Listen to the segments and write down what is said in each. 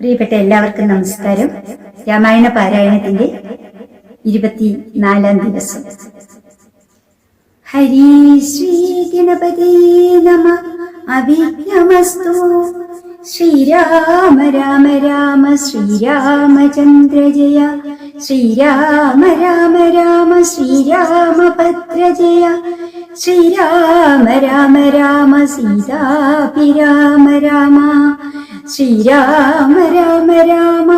പ്രിയപ്പെട്ട എല്ലാവർക്കും നമസ്കാരം. രാമായണ പാരായണത്തിന്റെ ഇരുപത്തിനാലാം ദിവസം. ഹരി ശ്രീ ഗണപതി നമ. അവിഘ്നമസ്തു. ശ്രീരാമ രാമ രാമ ശ്രീരാമചന്ദ്ര ജയ. ശ്രീരാമ രാമ രാമ ശ്രീരാമഭദ്ര ജയ. ശ്രീരാമ രാമ രാമ സീതാഭിരാമ രാമ. ശ്രീരാമ രാമ രാമ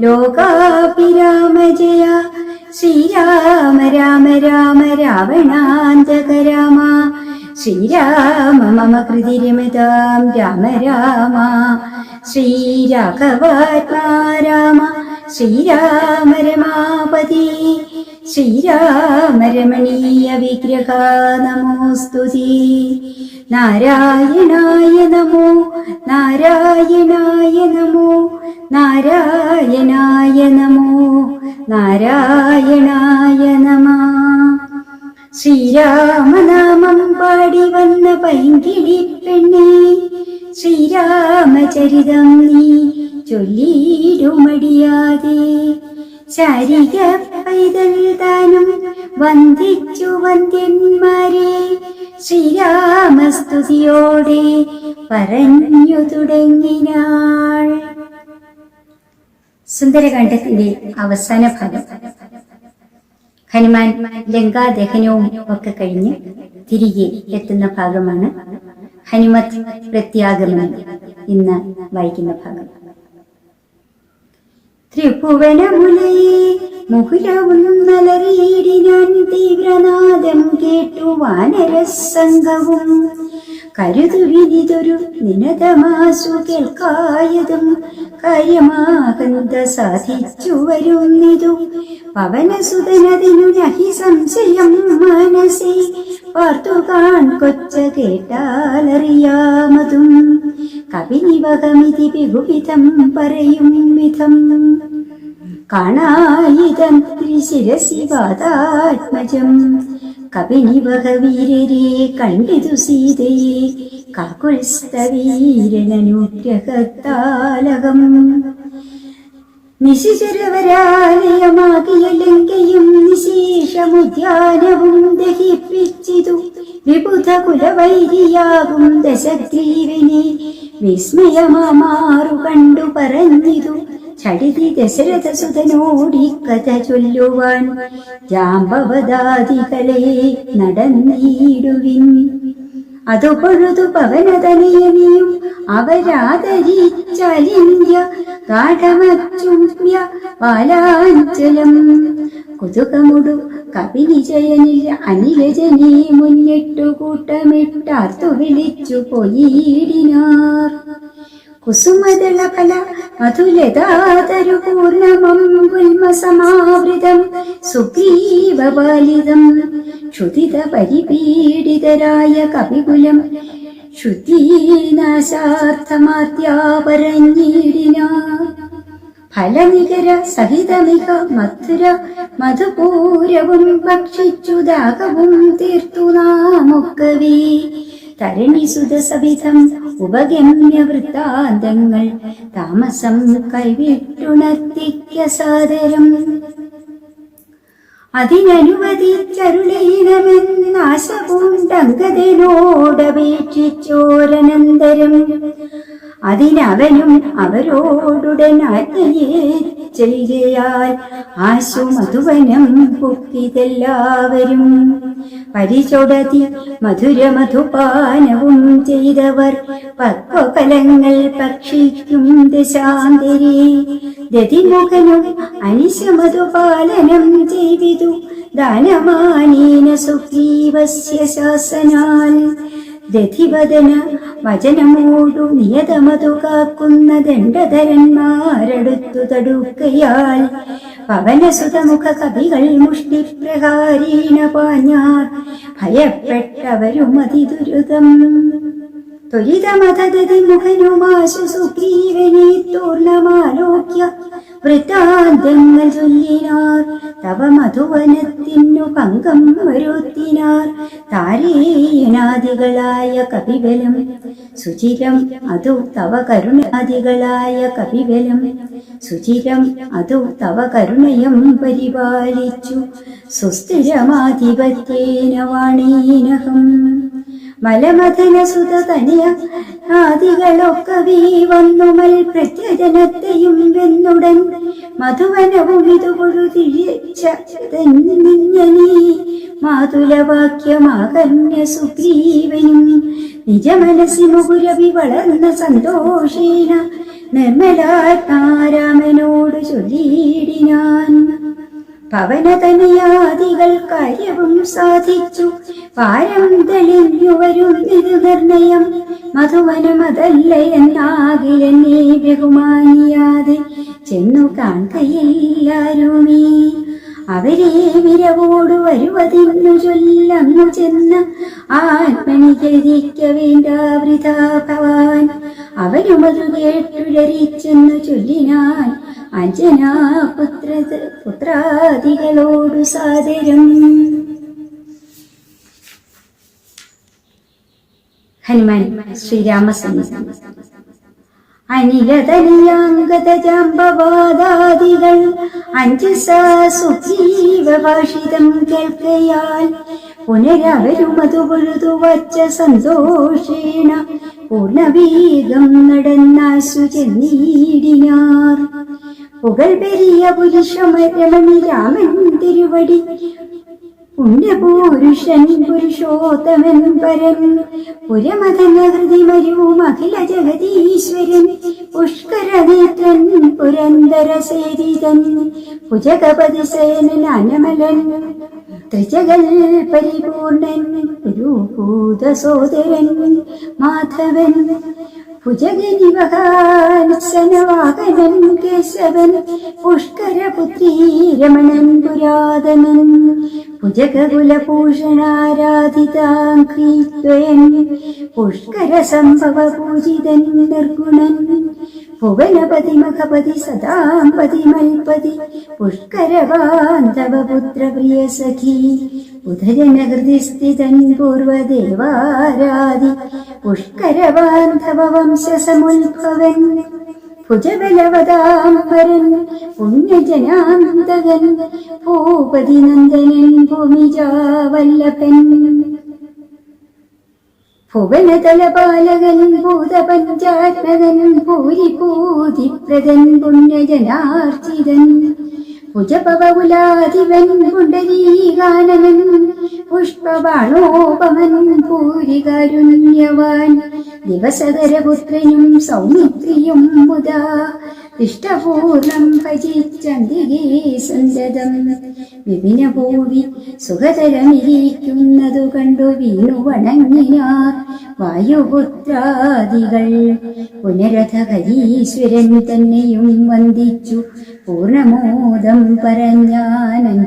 ലോകാഭിരാമ ജയ. ശ്രീരാമ രാമ രാമ രാവണാന്തക രാമ. ശ്രീരാമ മമ കൃതി രമതാം രാമ രാമ. ശ്രീരാഘവാത്മാ രാമ ശ്രീരാമ രമാപതി. ശ്രീരാമ രമണീയ വിഗ്രഹ നമോസ്തുതി നാരായണായ നമോ നാരായണായ നമോ നാരായണായ നമോ നാരായണായ നമ. ശ്രീരാമനാമം പാടി വന്ന പൈങ്കിളി പെണ്ണേ ശ്രീരാമചരിതം നീ ചൊല്ലിയിടുമടിയാതെ. ശാരിക വന്ദിച്ചു വന്ദ്യന്മാരെ ശ്രീരാമസ്തുതിയോടെ പറഞ്ഞു തുടങ്ങിനാൾ. സുന്ദരകണ്ഠത്തിന്റെ അവസാന ഫലം ഹനുമാൻ ലങ്കാദഹനവും ഒക്കെ കഴിഞ്ഞ് തിരികെ എത്തുന്ന ഭാഗമാണ് ഹനുമത് പ്രത്യാഗമനം ഇന്ന് വായിക്കുന്ന ഭാഗം. ത്രിഭുവനമുലയെ മുഹുരവും നലറിയിടിനാൻ തീവ്രനാദം കേട്ടു വാനരസംഘവും. കരുതുവിനിതൊരു നിനതമാസു കേൾക്കായതും കാര്യമാകന്ത സാധിച്ചു വരുന്നിതു. പവനസുതനതിനു നഹി സംശയം മനസി പാർത്തു കാൺ കൊച്ച കേട്ടാലറിയാമതും. കവിനിവകമിതി ബഹുവിധം പറയും വിധം കാണായിതം ത്രിശിരസി പാതാത്മജം കപിനിവഹവീരരെ കണ്ടിതു സീതയെ കാകുൽസ്തവീരനുഗ്രഹത്താലകം നിശിചരവരാലയമാകിയ ലങ്കയും നിശേഷമുദ്യാനവും ദഹിപ്പിച്ചിതു. വിബുധ കുലവൈരിയാകും ദശഗ്രീവനെ വിസ്മയമാറു കണ്ടു പറഞ്ഞിതു ചടിതി ദശരഥ സുതനോടി കഥ ചൊല്ലുവാൻ ജാമ്പവദാദികളെ നടന്നിടുവിൻ. അതു പൊഴുതു പവനതനയനിയും ഗാഠമച്ചുമ്യ പാലാഞ്ചലം. കുതുകമുടു കപിനിജയനിൽ അനിലജനെ മുന്നിട്ടു കൂട്ടമിട്ടാർത്തു വിളിച്ചു പോയിടിനാർ കുസുമദള ഫല മധുലതാതരു പൂർണമം ഗുൽമസമാവൃതം സുഗ്രീവപാലിതം. ക്ഷുതിത പരിപീഡിതരായ കവികുലം ശുദ്ധീനാശാർത്ഥമാത്യാപരഞ്ഞീടിന. ഫലനികര സഹിതമിക മധുര മധുപൂരവും ഭക്ഷിച്ചു ദാഹവും തീർത്തു നാമൊക്കവേ തരണിസുതസവിധം ഉപഗമ്യ വൃത്താന്തങ്ങൾ താമസം കൈവിട്ടുണർത്തിക്ക സാദരം. അതിനനുവദിച്ചരുളീണമെന്നാശപൂണ്ടങ്കതിനോടപേക്ഷിച്ചോരനന്തരം അതിനവനും അവരോടുടൻ ആജ്ഞയെ ചെയ്യുകയാൽ ആശു മധുവനം പൊക്കിതെല്ലാവരും. പരിചൊടതി മധുര മധുപാനവും ചെയ്തവർ പക്വഫലങ്ങൾ ഭക്ഷിക്കും ദശാന്തരി. ദതിമുഖനും അനിശമധുപാലനം ചെയ്തിതു ദാനമാനീന സുഗ്രീവസ്യ ശാസനാൽ ദധിവദന വചനമോടു നിയതമതു കാക്കുന്ന ദണ്ഡധരന്മാരടുത്തു തടുക്കയാൽ പവനസുതമുഖ കവികൾ മുഷ്ടിപ്രകാരീണ പാഞ്ഞാർ. ഭയപ്പെട്ടവരും അതിദുരിതം ത്വരിതമതതി മുഖനുമാശു സുഗ്രീവനെ തൂർണമാലോക്യ വൃത്താന്തങ്ങൾ ചൊല്ലിനാർ തവ മധുവനത്തിനു പങ്കം വരുത്തിനാർ. താരേയനാദികളായ കപിബലം സുചിരം അതു തവ കരുണാദികളായ കവിബലം സുചിരം അതു തവ കരുണയം പരിപാലിച്ചു. സുസ്ഥിരമാധിപത്യേന വാണീനഹം. മലമഥന സുത തനിയ ആദികളൊക്കെ വന്നുമൽ പ്രത്യജനത്തെയും വെന്നുടൻ മധുവനവും ഇതു പൊഴുതിഴിച്ച മാതുലവാക്യമാകന്യ സുഗ്രീവനും നിജമനസി മുകുരവി വളർന്ന സന്തോഷേന നിർമ്മലാത്മാരാമനോട് ചൊല്ലിയിടിനാൻ പവനതനയാദികൾ കാര്യവും സാധിച്ചു. പാരം തെളിഞ്ഞു വരുന്നിത് നിർണയം. മധുവനമതല്ല എന്നാകിലെന്നെ ബഹുമാനിയാതെ. ചെന്നു കാണുകയില്ലാരുമീ അവരെ വിരവോട് വരുവതിന്നു ചൊല്ലന്നു ചെന്ന് ആത്മനികരിക്ക വേണ്ട വൃതാ ഭവാൻ അവരുമതു കേട്ടുഴരിച്ചെന്നു ചൊല്ലിനാൻ അഞ്ജനാ പുത്ര പുത്രാദികളോടു സാദരം. ഹനുമാൻ ശ്രീരാമസന്നിധി അനിലതനിയാംഗതജാമ്പവാദാദികൾ അഞ്ച് സുജീവഭാഷിതം ഭാഷിതം കേൾക്കയാൽ പുനരവരുമതു പൊഴുതു വച്ച സന്തോഷേണ പൂർണവേഗം നടന്നാശു ചെന്നീടിനാർ പുകൾ പെരിയ പുരുഷമരമണി രാമൻ തിരുവടി. പുണ്യപൂരുഷൻ പുരുഷോത്തമൻ പരൻ പുരമതന ഹൃതിമരുവും അഖില ജഗതീശ്വരൻ പുഷ്കരനേത്രൻ പുരന്തര സേരിതൻ സേനൻ അനമലൻ. ത്രിജഗൽ പരിപൂർണൻ ഗുരുഭൂതസോദരൻ മാധവൻ ഭുജഗനിവഹാനവാഹനൻ കേശവൻ പുഷ്കരപുത്രീ രമണൻ പുരാതനൻ ഭുജകുലഭൂഷണാരാധിതാംഘ്രീദ്വയൻ നിർഗുണൻ ഭുവനപതി മഖപതി സദാംപതി മൽപതി പുഷ്കരവാന്തവ പുത്രപ്രിയ സഖി. ഉദരനഹൃതി സ്ഥിതൻ പൂർവദേവാരാദി പുഷ്കരവാന്ധവ വംശസമുത്ഭവൻ ഭുജബലവതാംബരൻ പുണ്യജനാന്തകൻ. ഭൂപതി നന്ദനൻ ഭൂമിജാവല്ലഭൻ. ഭുവനതലപാലകൻ ഭൂതപഞ്ചാത്മകനും ഭൂരിഭൂതിപ്രദൻ പുണ്യജനാർജിതൻ ഭുജപവകുലാധിപൻ പുണ്ടരീകാനനൻ പുഷ്പബാണോപമൻ ഭൂരികാരുണ്യവാൻ. ദിവസകരപുത്രനും സൗമിത്രിയും മുതാ ഇഷ്ടപൂർണം ഭജിച്ചന്തികേ വിപിന ഭൂവി സുഖതരമിരിക്കുന്നതു കണ്ടു വീണു വണങ്ങിനാർ വായുപുത്രാദികൾ. പുനരഥ ഹരീശ്വരൻ തന്നെയും വന്ദിച്ചു പൂർണമോദം പറഞ്ഞാനഞ്ജനാത്മജൻ.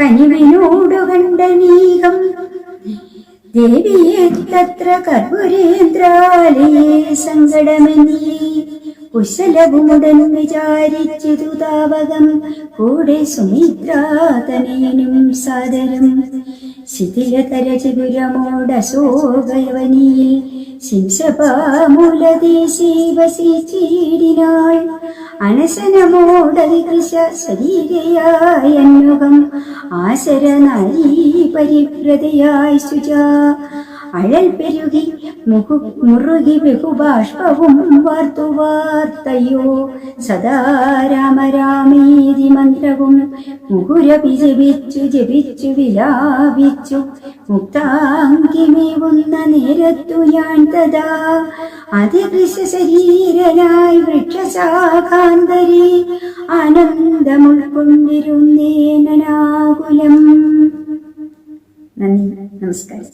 കനിവിനോടു കണ്ടനീകം ദേവിയെ തത്ര കർപ്പുരേന്ദ്രാലയേ സങ്കടമെന്നീ കുശലഭുമുടൻ വിചാരിച്ചിതു താവകം. കൂടെ സുമിത്രാതനയനും സാദരം. ശിഥിലതര ചിതുരമോടശോകവനിയിൽ ശിംശപാമൂലദേശീ വസിച്ചിടിനാൾ. അനശനമോടതികൃശ ശരീരയായന്നുകം ആശര നാരീ ശുചാ അഴൽ പെരുകി മുഹു മുറുകി ബഹുബാഷ്പവും വാർത്തു വാർത്തയോ സദാ രാമ രാമേതി മന്ത്രവും മുഹുരപി ജപിച്ചു ജപിച്ചു വിലാപിച്ചു. മുക്താങ്കിമേവുന്ന നേരത്തു ഞാൻ തഥാ അതികൃശ ശരീരനായി വൃക്ഷശാഖാന്തരി ആനന്ദമുൾക്കൊണ്ടിരുന്നേനാകുലം നന്ദി നമസ്കാരം.